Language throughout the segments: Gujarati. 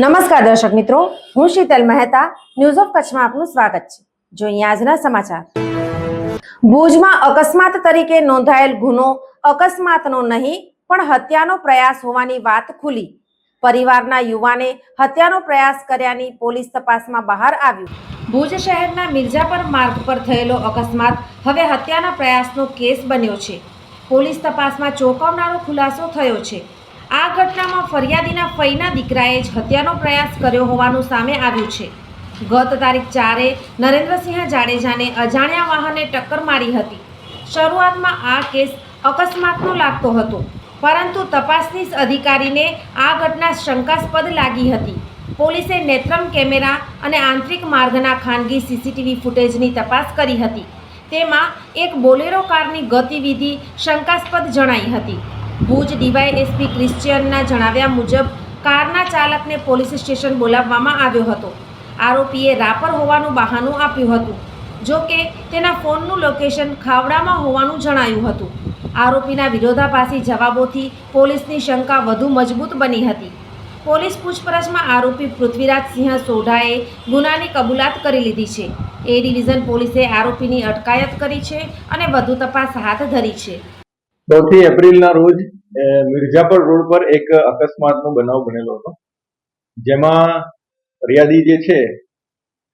નમસ્કાર દર્શક મિત્રો, હું શીતલ મહેતા ન્યૂઝ ઓફ કચ્છમાં આપનું સ્વાગત છે. જોઈએ આજના સમાચાર. ભુજમાં અકસ્માત તરીકે નોંધાયેલ ગુનો અકસ્માતનો નહીં, પણ હત્યાનો પ્રયાસ હોવાની વાત ખુલી. પરિવારના યુવાને હત્યાનો પ્રયાસ કર્યાની પોલીસ તપાસમાં બહાર આવ્યું. ભુજ શહેરના મિર્જાપર માર્ગ પર થયેલો અકસ્માત હવે હત્યાના પ્રયાસનો કેસ બન્યો છે. પોલીસ તપાસમાં ચોંકાવનારો ખુલાસો થયો છે. આ ઘટનામાં ફરિયાદીના ફઈના દીકરાએ જ હત્યાનો પ્રયાસ કર્યો હોવાનું સામે આવ્યું છે. ગત તારીખ ચારે નરેન્દ્રસિંહ જાડેજાને અજાણ્યા વાહને ટક્કર મારી હતી. શરૂઆતમાં આ કેસ અકસ્માતનો લાગતો હતો, પરંતુ તપાસની અધિકારીને આ ઘટના શંકાસ્પદ લાગી હતી. પોલીસે નેત્રમ કેમેરા અને આંતરિક માર્ગના ખાનગી સીસીટીવી ફૂટેજની તપાસ કરી હતી. તેમાં એક બોલેરો કારની ગતિવિધિ શંકાસ્પદ જણાઈ હતી. ભુજ ડીવાયએસપી ક્રિશ્ચિયનના જણાવ્યા મુજબ, કારના ચાલકને પોલીસ સ્ટેશન બોલાવવામાં આવ્યો હતો. આરોપીએ રાપર હોવાનું બહાનું આપ્યું હતું, જો તેના ફોનનું લોકેશન ખાવડામાં હોવાનું જણાયું હતું. આરોપીના વિરોધાભાસી જવાબોથી પોલીસની શંકા વધુ મજબૂત બની હતી. પોલીસ પૂછપરછમાં આરોપી પૃથ્વીરાજસિંહ સોઢાએ ગુનાની કબૂલાત કરી લીધી છે. એ ડિવિઝન પોલીસે આરોપીની અટકાયત કરી છે અને વધુ તપાસ હાથ ધરી છે. ચોથી એપ્રિલના રોજ મિર્જાપર રોડ પર એક અકસ્માતનો બનાવ બનેલો હતો. જેમાં ફરિયાદી જે છે,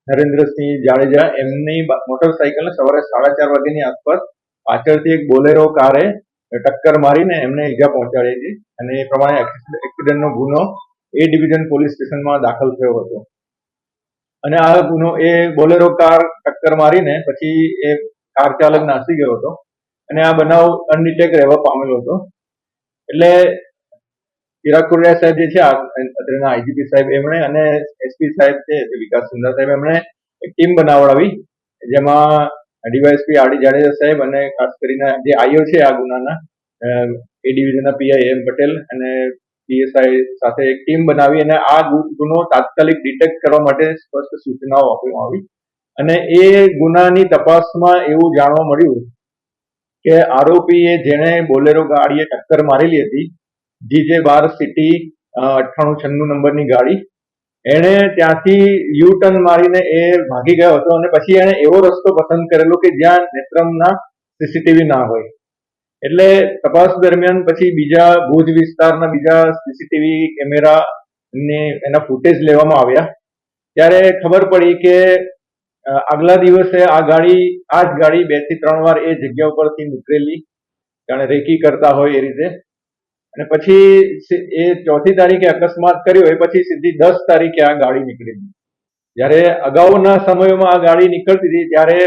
નરેન્દ્રસિંહ જાડેજા, એમની મોટરસાયકલને સવારે સાડા ચાર વાગ્યાની આસપાસ પાછળથી એક બોલેરો કારે ટક્કર મારીને એમને ઈજા પહોંચાડી હતી અને એ પ્રમાણે એક્સિડન્ટનો ગુનો એ ડિવિઝન પોલીસ સ્ટેશનમાં દાખલ થયો હતો. અને આ ગુનો એ બોલેરો કાર ટક્કર મારીને પછી એ કાર ચાલક નાસી ગયો હતો અને આ બનાવ અનડિટેક રહેવા પામેલો હતો. એટલે ચિરાગ કુરિયા સાહેબ જે છે અત્રેના આઈજીપી સાહેબ એમણે અને એસપી સાહેબ છે વિકાસ સુંદર સાહેબ, એમણે એક ટીમ બનાવડાવી, જેમાં ડીવાયએસપી આરડી જાડેજા સાહેબ અને ખાસ કરીને જે આઈઓ છે, આ ગુનાના એ ડિવિઝનના પીઆઈ એમ પટેલ અને પીએસઆઈ સાથે એક ટીમ બનાવી અને આ ગુનો તાત્કાલિક ડિટેક્ટ કરવા માટે સ્પષ્ટ સૂચનાઓ આપવામાં આવી. અને એ ગુનાની તપાસમાં એવું જાણવા મળ્યું કે આરોપીએ જેણે બોલેરો ગાડીએ ટક્કર મારેલી હતી, જીજે બાર સિટી અઠ્ઠાણું છન્નું નંબરની ગાડી. એણે ત્યાંથી યુ ટર્ન મારીને એ ભાગી ગયો હતો અને પછી એણે એવો રસ્તો પસંદ કરેલો કે જ્યાં નેત્રમના સીસીટીવી ના હોય. એટલે તપાસ દરમિયાન પછી બીજા ભુજ વિસ્તારના બીજા સીસીટીવી કેમેરા ને એના ફૂટેજ લેવામાં આવ્યા. ત્યારે ખબર પડી કે આગલા દિવસે આ ગાડી, આ જ ગાડી બેથી ત્રણ વાર એ જગ્યા ઉપરથી નીકળેલી. જાણે રેકી કરતા હોય એ રીતે. અને પછી એ ચોથી તારીખે અકસ્માત કર્યો, એ પછી સીધી દસ તારીખે આ ગાડી નીકળેલી. જ્યારે અગાઉના સમયમાં આ ગાડી નીકળતી હતી, ત્યારે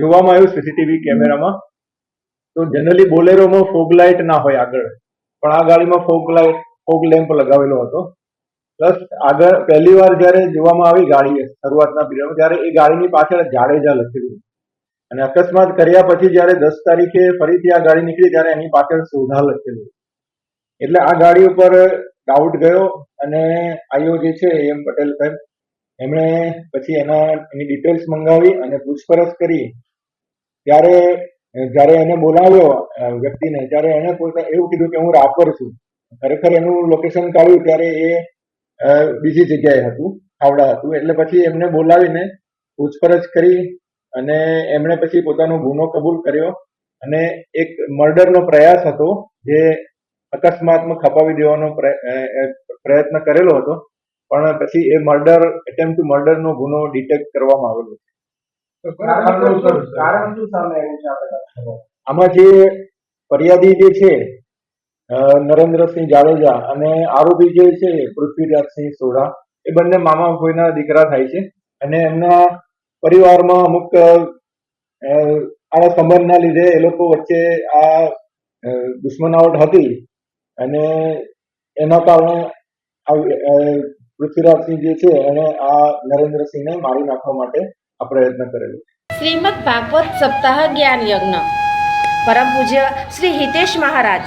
જોવામાં આવ્યું સીસીટીવી કેમેરામાં. તો જનરલી બોલેરોમાં ફોગ લાઇટ ના હોય આગળ. પણ આ ગાડીમાં ફોગ લાઇટ, ફોગ લેમ્પ લગાવેલો હતો. પ્લસ આગળ પહેલી વાર જ્યારે જોવામાં આવી ગાડી શરૂઆતના પીરિયડમાં ત્યારે એ ગાડીની પાછળ જાડેજા લખેલું. અને અકસ્માત કર્યા પછી જ્યારે દસ તારીખે ફરીથી આ ગાડી નીકળી, ત્યારે એની પાછળ સોધા લખેલું. એટલે આ ગાડી ઉપર ડાઉટ ગયો અને આઈઓ જે છે, એમ પટેલ સાહેબ, એમણે પછી એના, એની ડિટેલ્સ મંગાવી અને પૂછપરછ કરી. ત્યારે, જ્યારે એને બોલાવ્યો વ્યક્તિને, ત્યારે એને પોતે એવું કીધું કે હું રાપર છું. ખરેખર એનું લોકેશન કાઢ્યું, ત્યારે એ બીજી જગ્યાએ હતું ખાવડા હતું. એટલે પછી એમને બોલાવીને પૂછપરછ કરી અને એમણે પછી પોતાનો ગુનો કબૂલ કર્યો અને એક મર્ડરનો પ્રયાસ હતો જે અકસ્માતમાં ખપાવી દેવાનો પ્રયત્ન કરેલો હતો. પણ પછી એ મર્ડર એટેમ્પ ટુ મર્ડરનો ગુનો ડિટેક્ટ કરવામાં આવેલો છે. આમાં જે ફરિયાદી જે છે નરેન્દ્રસિંહ જાડેજા અને આરોપી જે છે, પૃથ્વીરાજસિંહ સોઢા, એ બંને મામા કોઈના દીકરા થાય છે. અને એમના પરિવારમાં અમુક આવા સંબંધના લીધે એ લોકો વચ્ચે આ દુશ્મનાવટ હતી. અને એના કારણે પૃથ્વીરાજસિંહ જે છે એને આ નરેન્દ્રસિંહને મારી નાખવા માટે આ પ્રયત્ન કરેલો. શ્રીમદ ભાગવત સપ્તાહ જ્ઞાન યજ્ઞ. પરમ પૂજ્ય શ્રી હિતેશ મહારાજ.